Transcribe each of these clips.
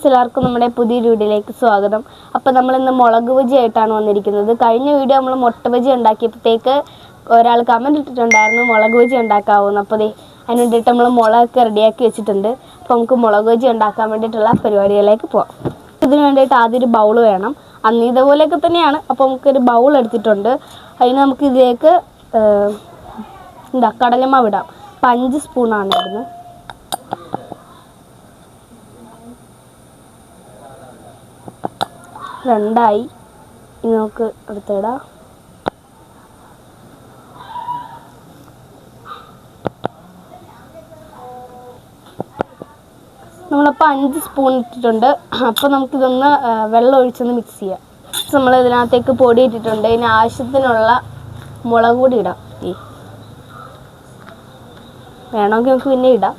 Friends എല്ലാവർക്കും നമ്മുടെ പുതിയ വീഡിയോയിലേക്ക് സ്വാഗതം. അപ്പോൾ നമ്മൾ ഇന്ന് മുളക് ബജി ആയിട്ടാണ് വന്നിരിക്കുന്നത്. കഴിഞ്ഞ വീഡിയോ നമ്മൾ മുട്ട ബജി ഉണ്ടാക്കിയപ്പോഴത്തേക്ക് ഒരാൾ കമന്റ് ഇട്ടിട്ടുണ്ടായിരുന്നു മുളക് ബജി ഉണ്ടാക്കാവുന്ന. അപ്പോൾ അതിന് വേണ്ടിയിട്ട് നമ്മൾ മുളകൊക്കെ റെഡിയാക്കി വെച്ചിട്ടുണ്ട്. അപ്പോൾ നമുക്ക് മുളക് ബജി ഉണ്ടാക്കാൻ വേണ്ടിയിട്ടുള്ള പരിപാടികളിലേക്ക് പോവാം. ഇതിന് വേണ്ടിയിട്ട് ആദ്യം ഒരു ബൗൾ വേണം. അന്ന് ഇതുപോലെയൊക്കെ തന്നെയാണ്. അപ്പോൾ നമുക്കൊരു ബൗൾ എടുത്തിട്ടുണ്ട്. അതിന് നമുക്ക് ഇതിലേക്ക് എന്താ കടലമാവ് ഇടാം. അപ്പം അഞ്ച് സ്പൂണാണ് ഇടുന്നത്. രണ്ടായി. ഇനി നമുക്ക് എടുത്തിടാം. നമ്മളപ്പോൾ അഞ്ച് സ്പൂൺ ഇട്ടിട്ടുണ്ട്. അപ്പോൾ നമുക്കിതൊന്ന് വെള്ളം ഒഴിച്ചൊന്ന് മിക്സ് ചെയ്യാം. നമ്മൾ ഇതിനകത്തേക്ക് പൊടി ഇട്ടിട്ടുണ്ട്. ഇതിന് ആവശ്യത്തിനുള്ള മുളക് പൊടി ഇടാം. ഈ. വേണമെങ്കിൽ നമുക്ക് പിന്നെ ഇടാം.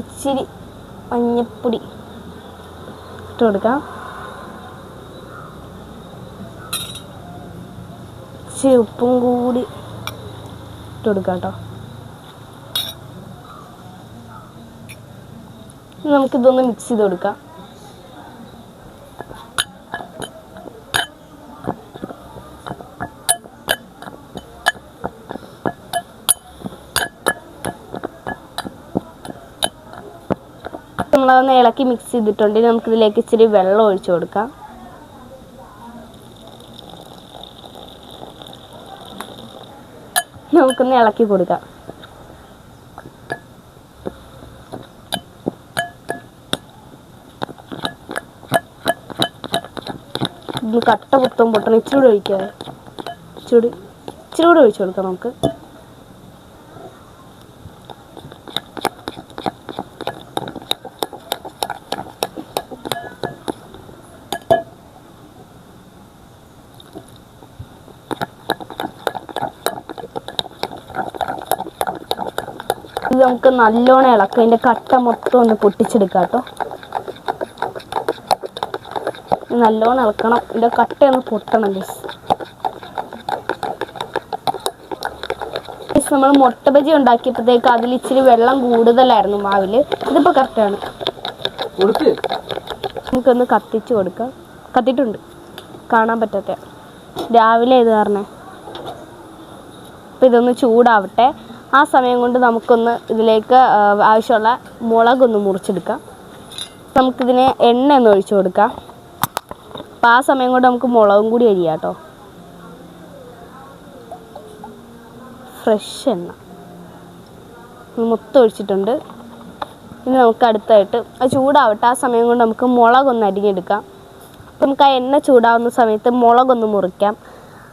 ഇച്ചിരി മഞ്ഞപ്പൊടി ഇട്ട് കൊടുക്കാം. ഇച്ചിരി ഉപ്പും കൂടി ഇട്ട് കൊടുക്കാം കേട്ടോ. നമുക്കിതൊന്ന് മിക്സ് ചെയ്ത് കൊടുക്കാം. നമ്മളതൊന്ന് ഇളക്കി മിക്സ് ചെയ്തിട്ടുണ്ടെങ്കിൽ നമുക്കിതിലേക്ക് ഇച്ചിരി വെള്ളം ഒഴിച്ചു കൊടുക്കാം. നമുക്കൊന്ന് ഇളക്കി കൊടുക്കാം. കട്ട പുത്തും പൊട്ടണം. ഇച്ചിരി കൂടെ ഒഴിക്കാം. ഇച്ചിരി ഇച്ചിരി കൂടെ ഒഴിച്ചു കൊടുക്കാം നമുക്ക്. നമുക്ക് നല്ലോണം ഇളക്കാം. അതിന്റെ കട്ട മൊത്തം ഒന്ന് പൊട്ടിച്ചെടുക്കാം കേട്ടോ. നല്ലോണം ഇളക്കണം. ഇതിന്റെ കട്ട ഒന്ന് പൊട്ടണം ഗീസ് നമ്മൾ മുട്ട ബജി ഉണ്ടാക്കിയപ്പോഴത്തേക്ക് അതിൽ ഇച്ചിരി വെള്ളം കൂടുതലായിരുന്നു മാവിൽ ഇതിപ്പോൾ കറക്റ്റാണ് നമുക്കൊന്ന് കത്തിച്ച് കൊടുക്കാം. കത്തിട്ടുണ്ട് കാണാൻ പറ്റാത്ത. രാവിലെ ഇത് കാരണേ? അപ്പം ഇതൊന്ന് ചൂടാവട്ടെ. ആ സമയം കൊണ്ട് നമുക്കൊന്ന് ഇതിലേക്ക് ആവശ്യമുള്ള മുളകൊന്ന് മുറിച്ചെടുക്കാം. നമുക്കിതിന് എണ്ണ ഒന്ന് ഒഴിച്ചു കൊടുക്കാം. അപ്പം ആ സമയം കൊണ്ട് നമുക്ക് മുളകും കൂടി അരിയാം കേട്ടോ. ഫ്രഷ് എണ്ണ. മൊത്തം ഒഴിച്ചിട്ടുണ്ട്. ഇനി നമുക്ക് അടുത്തായിട്ട് അത് ചൂടാവട്ടെ. ആ സമയം കൊണ്ട് നമുക്ക് മുളകൊന്ന് അരിഞ്ഞെടുക്കാം. നമുക്ക് ആ എണ്ണ ചൂടാവുന്ന സമയത്ത് മുളകൊന്ന് മുറിക്കാം.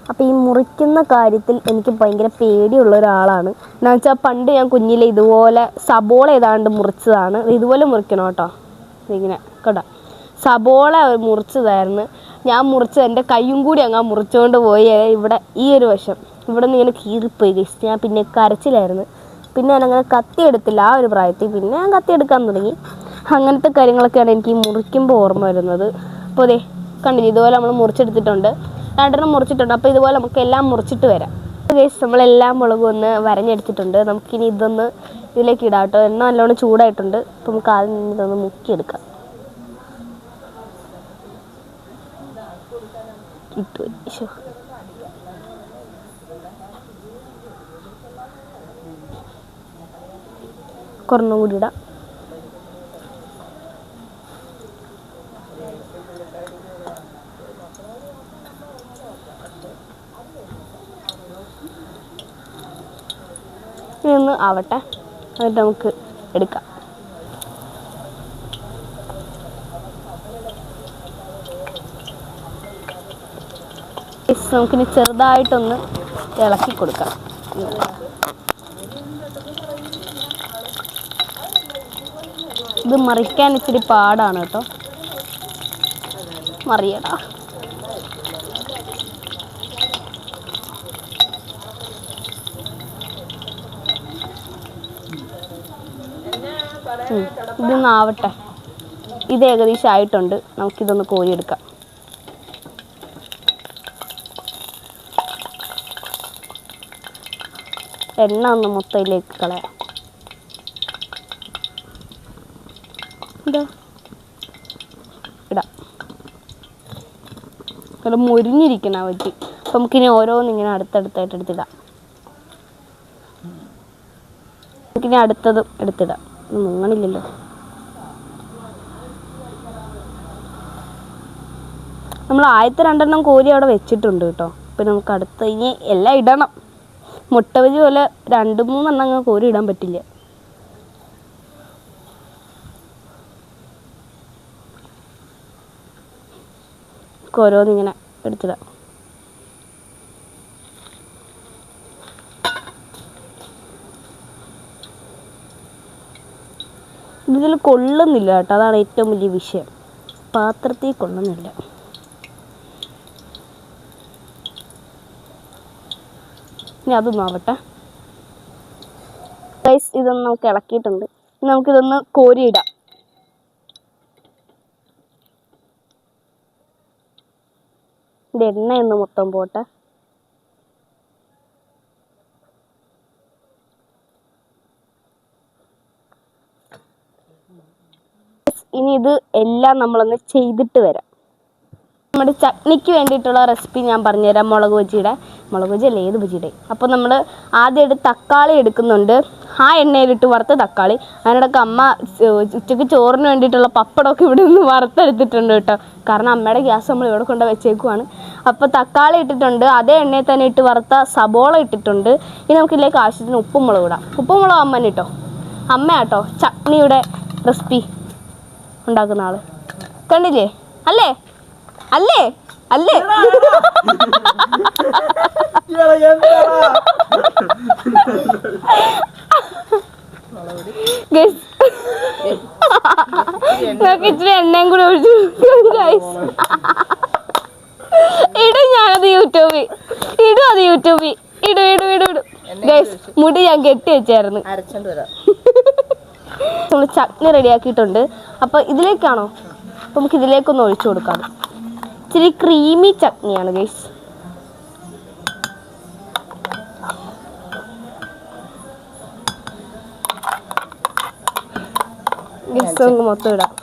അപ്പോൾ ഈ മുറിക്കുന്ന കാര്യത്തിൽ എനിക്ക് ഭയങ്കര പേടിയുള്ള ഒരാളാണ്. എന്ന് വെച്ചാൽ പണ്ട് ഞാൻ കുഞ്ഞിലെ ഇതുപോലെ സബോള ഏതാണ്ട് മുറിച്ചതാണ്. ഇതുപോലെ മുറിക്കണം കേട്ടോ. ഇങ്ങനെ കേട്ടോ. സബോള മുറിച്ചതായിരുന്നു. ഞാൻ മുറിച്ചത് എന്റെ കയ്യും കൂടി അങ്ങ് മുറിച്ചുകൊണ്ട് പോയി. ഇവിടെ ഈ ഒരു വശം. ഇവിടെ നിന്ന് ഇങ്ങനെ കീറിപ്പോയി. കഴിച്ചു ഞാൻ പിന്നെ കരച്ചിലായിരുന്നു. പിന്നെ ഞാനങ്ങനെ കത്തി എടുത്തില്ല. ആ ഒരു പ്രായത്തിൽ പിന്നെ ഞാൻ കത്തി എടുക്കാൻ തുടങ്ങി. അങ്ങനത്തെ കാര്യങ്ങളൊക്കെയാണ് എനിക്ക് മുറിക്കുമ്പോൾ ഓർമ്മ വരുന്നത്. അപ്പോൾ അതെ കണ്ടില്ല? ഇതുപോലെ നമ്മൾ മുറിച്ചെടുത്തിട്ടുണ്ട്. രണ്ടെണ്ണം മുറിച്ചിട്ടുണ്ട്. അപ്പോൾ ഇതുപോലെ നമുക്ക് എല്ലാം മുറിച്ചിട്ട് വരാം. ഗേസ് നമ്മളെല്ലാം മുളകും ഒന്ന് വരഞ്ഞെടുത്തിട്ടുണ്ട്. നമുക്കിനി ഇതൊന്ന് ഇതിലേക്ക് ഇടാം കേട്ടോ. എണ്ണ നല്ലോണം ചൂടായിട്ടുണ്ട്. അപ്പോൾ നമുക്ക് ആദ്യം തന്നെ ഇതൊന്ന് മുക്കിയെടുക്കാം. ഇട്ടു. കുറഞ്ഞും കൂടി ഇടാം. ഇനി ഒന്ന് ആവട്ടെ. എന്നിട്ട് നമുക്ക് എടുക്കാം. നമുക്കിനി ചെറുതായിട്ടൊന്ന് ഇളക്കി കൊടുക്കാം. ഇത് മറിക്കാൻ ഇച്ചിരി പാടാണ് കേട്ടോ. മറിയടാ. ഉം. ഇതൊന്ന് ആവട്ടെ ഇത് ഏകദേശം ആയിട്ടുണ്ട് നമുക്കിതൊന്ന് കോരിയെടുക്കാം. എണ്ണ ഒന്ന് മൊത്തയിലേക്ക് കളയാം. എന്താ ഇടാം. നല്ല മുരിഞ്ഞിരിക്കണ പറ്റി അപ്പം നമുക്കിനി ഓരോന്നിങ്ങനെ അടുത്തടുത്തായിട്ട് എടുത്തിടാം. നമുക്കിനി അടുത്തതും എടുത്തിടാം. മുങ്ങണില്ലല്ലോ. നമ്മൾ ആദ്യത്തെ രണ്ടെണ്ണം കോരി അവിടെ വെച്ചിട്ടുണ്ട് കേട്ടോ. അപ്പം നമുക്ക് അടുത്ത് ഇനി എല്ലാം ഇടണം. മുട്ട ബജി പോലെ രണ്ട് മൂന്നെണ്ണം അങ്ങ് കോരി ഇടാൻ പറ്റില്ല. ഓരോന്നിങ്ങനെ എടുത്തിടാം. ഇതിൽ കൊള്ളുന്നില്ല കേട്ടോ. അതാണ് ഏറ്റവും വലിയ വിഷയം. പാത്രത്തിൽ കൊള്ളുന്നില്ല. ഇനി അതൊന്നും ആവട്ടെ. ഗൈസ് ഇതൊന്ന് നമുക്ക് ഇളക്കിയിട്ടുണ്ട്. നമുക്കിതൊന്ന് കോരിയിടാം. ഇതിന്റെ എണ്ണയൊന്ന് മൊത്തം പോട്ടെ ഇനി ഇത് എല്ലാം നമ്മളൊന്ന് ചെയ്തിട്ട് വരാം. നമ്മുടെ ചട്നിക്ക് വേണ്ടിയിട്ടുള്ള റെസിപ്പി ഞാൻ പറഞ്ഞുതരാം മുളക് ബജിയുടെ. മുളക് ബജി അല്ലേ ഏത് ബജിയുടെ? അപ്പോൾ നമ്മൾ ആദ്യമായിട്ട് തക്കാളി എടുക്കുന്നുണ്ട്. ആ എണ്ണയിലിട്ട് വറുത്ത തക്കാളി. അതിനിടയ്ക്ക് അമ്മ ഉച്ചയ്ക്ക് ചോറിന് വേണ്ടിയിട്ടുള്ള പപ്പടമൊക്കെ ഇവിടെ നിന്ന് വറുത്തെടുത്തിട്ടുണ്ട് കേട്ടോ. കാരണം അമ്മയുടെ ഗ്യാസ് നമ്മൾ ഇവിടെ കൊണ്ട് വെച്ചേക്കുവാണ്. അപ്പോൾ തക്കാളി ഇട്ടിട്ടുണ്ട്. അതേ എണ്ണയിൽ തന്നെ ഇട്ട് വറുത്ത സബോള ഇട്ടിട്ടുണ്ട്. ഇനി നമുക്കിതിലേക്ക് ആവശ്യത്തിന് ഉപ്പും മുളക് ഇടാം. ഉപ്പും മുളക് കേട്ടോ അമ്മ കേട്ടോ ചട്നിയുടെ റെസിപ്പി ഉണ്ടാക്കുന്ന ആൾ. കണ്ടില്ലേ? അല്ലേ? അല്ലേ? അല്ലേ? ഇച്ചിരി എണ്ണയും കൂടി ഇടും ഞാനത് യൂട്യൂബിൽ. ഇടും അത് യൂട്യൂബിൽ. ഇടും ഇടും ഇടും ഇടും. ഗൈസ് മുടി ഞാൻ കെട്ടി വെച്ചായിരുന്നു. നമ്മൾ ചട്നി റെഡിയാക്കിയിട്ടുണ്ട്. അപ്പോൾ ഇതിലേക്കാണോ? അപ്പോൾ നമുക്ക് ഇതിലേക്കൊന്ന് ഒഴിച്ചു കൊടുക്കാം. ഇച്ചിരി ക്രീമി ചട്നിയാണ് ഗൈസ് ഗൈസ് നമുക്ക് മൊത്തം ഇടാം.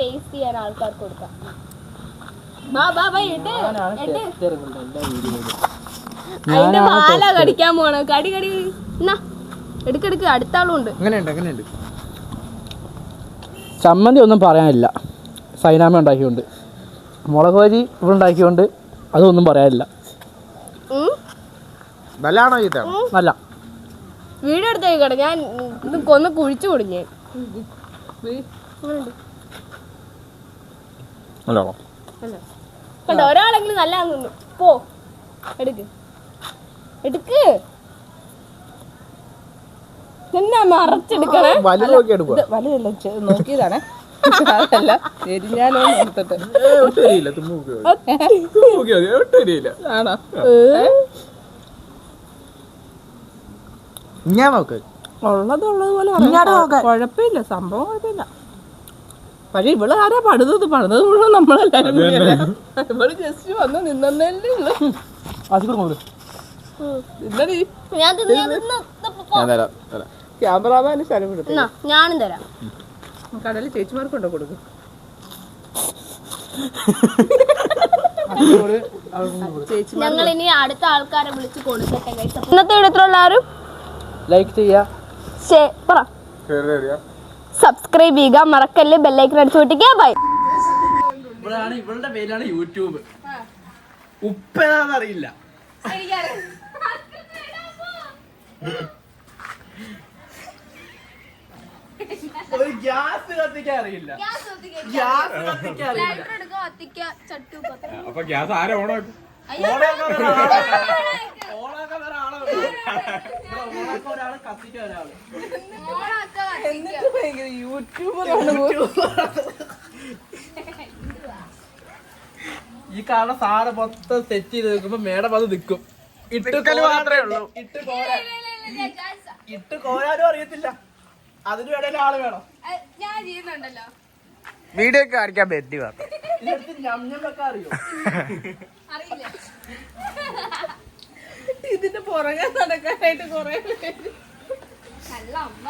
ടേസ്റ്റ് ചെയ്യാൻ ആൾക്കാർക്ക് കൊടുക്കാം ബാ ബാ ബാ ഇട്ട് ഇട്ട് അതിന്റെ പാല കടിക്കാൻ പോണ. കടി കടി. എന്നാ? എടുക്കെടുക്ക് അടുത്ത അങ്ങനെയുണ്ട് അങ്ങനെയുണ്ട് ചമ്മന്തി ഒന്നും പറയാനില്ല. സൈനാമ ഉണ്ടാക്കിയോണ്ട് മുളക് വരി ഇവിടെ ഉണ്ടാക്കിയോണ്ട് അതൊന്നും പറയാനില്ല. നല്ലതാണോ ഇത്? നല്ല. എടുത്തേക്കട്ടെ ഞാൻ ഇത് കൊന്ന് കുഴിച്ചു കൊടുഞ്ഞേ ഹലോ കണ്ടോ? ഒരാളെങ്കിലും നല്ല പോ. എടുക്ക്. എടുക്ക്. എന്നാ മറച്ചെടുക്കണേ? വലുതല്ല നോക്കിയതാണ്. അതല്ല എരിഞ്ഞാലോ ആണോ? ഞാൻ നോക്ക്. ഉള്ളത് ഉള്ളത്. പോലെ. കുഴപ്പമില്ല സംഭവം കുഴപ്പമില്ല. പക്ഷെ ഇവൾ ആരാ പണിതത്? പണിതത് മുഴുവൻ നമ്മളെല്ലാരും? ഇവൾ ജസ്റ്റ് വന്ന് നിന്നല്ലേ ഉള്ളു ആശുപത്രി ഞാൻ തിന്ന്, ഞാൻ തിന്ന്. ദാ പോ. ഞാൻ തരാം തരാം. ക്യാമറാമാന് സ്ഥലം കൊടുത്തു ഞാനും തരാം. ചേച്ചിമാർക്ക് കൊടുക്കും? ഞങ്ങൾ ഇനി അടുത്ത ആൾക്കാരെ വിളിച്ച് കൊടുക്കട്ടെ ഇന്നത്തെ എല്ലാവരും? ലൈക്ക് ചെയ്യാ. പറ. സബ്സ്ക്രൈബ് ചെയ്യുക. മറക്കല്ല്? ബെല്ലൈക്കൻ അടിച്ചു പൊട്ടിക്കുക. ബൈ ഇവളുടെ പേരാണ് യൂട്യൂബ് ഉപ്പേതാന്ന് അറിയില്ല ഒരു ഗ്യാസ് കത്തിക്കാൻ അറിയില്ല. ഗ്യാസ് കത്തിക്കാൻ അറിയില്ല. അപ്പൊ ഗ്യാസ് ആരാ ഓണാക്കും? ഓണാക്കാൻ ഒരാളെ ഓണാക്കാൻ ഒരാളെ ഒരാൾ കത്തിക്കാൻ ഒരാൾ. എന്നിട്ട് ഭയങ്കര യൂട്യൂബറാണ് ഈ കാരണം സാറ് മൊത്തം സെറ്റ് ചെയ്ത് നിൽക്കുമ്പോ മേഡം അത് നിൽക്കും ഇട്ട് മാത്രമേ ഉള്ളൂ. ഇട്ട് കോരാൻ ഇട്ട് കോരാനും അറിയത്തില്ല. അതിനു ഇടയിൽ ആൾ വേണം. വീഡിയോ ഒക്കെ കാണിക്കാൻ പറ്റി മാത്രം അറിയോ? ഇത് ഇതിന്റെ പുറകെ നടക്കാനായിട്ട് കൊറേ പേര്. നല്ല അമ്മ.